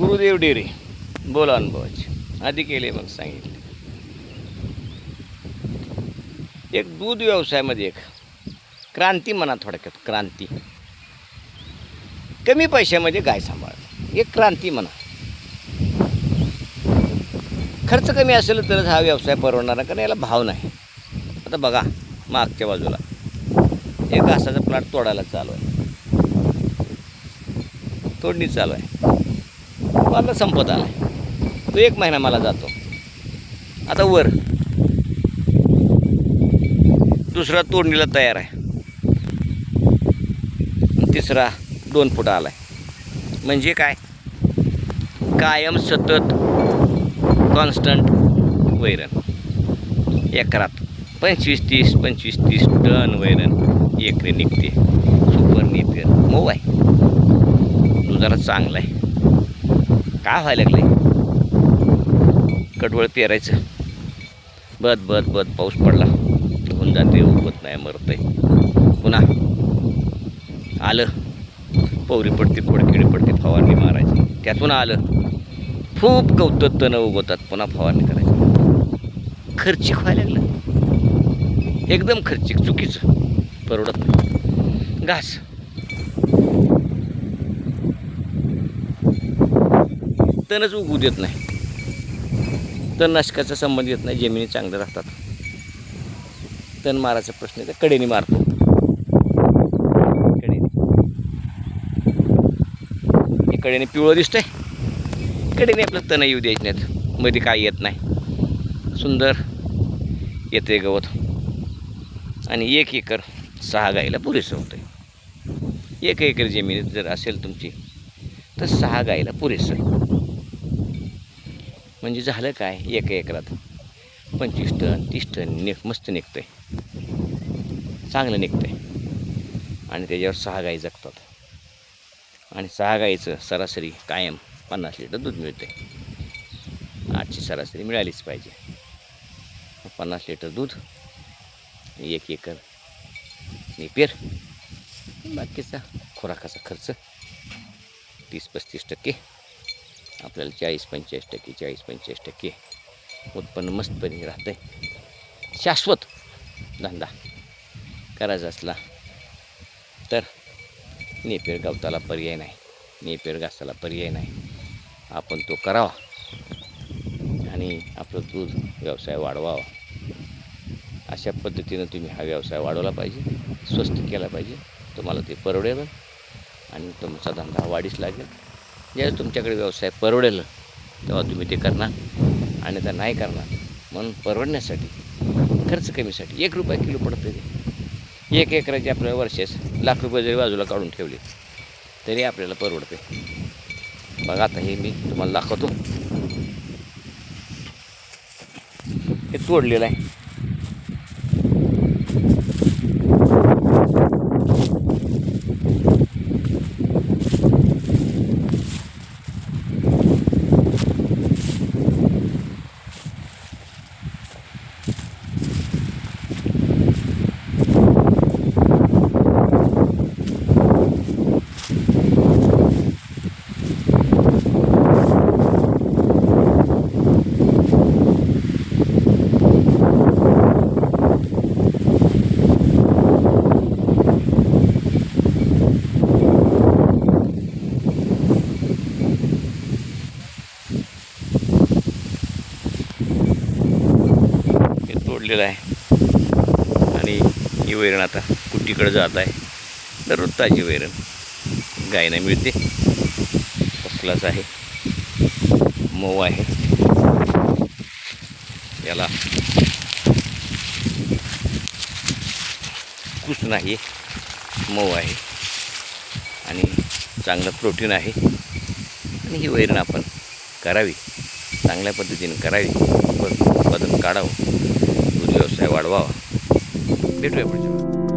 गुरुदेव डेरे बोला अनुभवाचे. आधी केले मग सांगितले. एक दूध व्यवसायामध्ये एक क्रांती म्हणा थोडक्यात क्रांती. कमी पैशामध्ये गाय सांभाळ एक क्रांती म्हणा. खर्च कमी असेल तरच हा व्यवसाय परवडणार कारण याला भाव नाही. आता बघा मागच्या बाजूला. एक घासाचा प्लॉट तोडायला चालू आहे. तोडणी चालू आहे. आपला संपत आला आहे तो एक महिना मला जातो. आता वर. दुसरा तोडणीला तयार आहे. तिसरा दोन फुट आला आहे म्हणजे काय? कायम सतत कॉन्स्टंट वैरण. एकरात पंचवीस तीस पंचवीस तीस टन वैरण एकरी निघते. सुपर निघते मऊ आहे. दुधाला चांगला आहे. काय व्हायला लागलं कडवळ पेरायचं. बद बद बद पाऊस पडला. होऊन जाते उगवत नाही मरत आहे पुन्हा आलं. पवरी पडते खोडकिडी पडते फवारणी मारायची. त्यातून आलं. खूप कौतुक तणं उगवतात पुन्हा फवारणी करायची. खर्चिक व्हायला लागलं. एकदम खर्चिक चुकीचं. परवडत नाही. घास. तणच उगू देत नाही. तणनाशकाचा संबंध येत नाही जमिनी चांगल्या राहतात. तण मारायचा प्रश्न आहे कडेने मारतो. कडेने. हे कडेने पिवळं दिसतंय. कडेने आपलं तण येऊ द्यायचे नाहीत. मध्ये काय येत नाही. सुंदर येते गवत. आणि एक एकर सहा गाईला पुरेसं होतं एक एकर जमिनीत जर असेल तुमची तर सहा गाईला पुरेसं. म्हणजे झालं काय? एका एकरात पंचवीस टन तीस टन निघ मस्त निघतं आहे चांगलं निघतं आहे आणि त्याच्यावर सहा गाई जगतात. आणि सहा गाईचं सरासरी कायम पन्नास लिटर दूध मिळते आठची सरासरी मिळालीच पाहिजे. पन्नास लिटर दूध एक एकर निपेर बाकीचा खुराकाचा खर्च तीस पस्तीस टक्के. आपल्याला चाळीस पंचेचाळीस टक्के चाळीस पंचेचाळीस टक्के उत्पन्न मस्तपणे राहतं आहे शाश्वत धंदा करायचा असला तर नेपेर गवताला पर्याय नाही नेपेर घासाला पर्याय नाही. आपण तो करावा आणि आपलं दूध व्यवसाय वाढवावा. अशा पद्धतीनं तुम्ही हा व्यवसाय वाढवला पाहिजे स्वस्त केला पाहिजे. तुम्हाला ते परवडेल आणि तुमचा धंदा वाढीस लागेल. ज्यावेळेस तुमच्याकडे व्यवसाय परवडेल तेव्हा तुम्ही ते करणार आणि तर नाही करणार. म्हणून परवडण्यासाठी खर्च कमीसाठी एक रुपया किलो पडतं ते. एक एकराचे आपल्याला वर्षास लाख रुपये जरी बाजूला काढून ठेवले तरी आपल्याला परवडते. बघा आता हे मी तुम्हाला दाखवतो. हे तोडलेलं आहे. हे आहे. आणि ही वैरण आता कुट्टीकडे जात आहे? दररोज ताजी वैरण. गायना मिळते. कसलाच आहे. मऊ आहे. याला कुस नाही मऊ आहे. आणि चांगलं प्रोटीन आहे. आणि ही वैरण आपण करावी. चांगल्या पद्धतीने करावी. उत्पादन काढावं. दूध व्यवसाय वाढवावा भेटूया पुढच्या वेळी.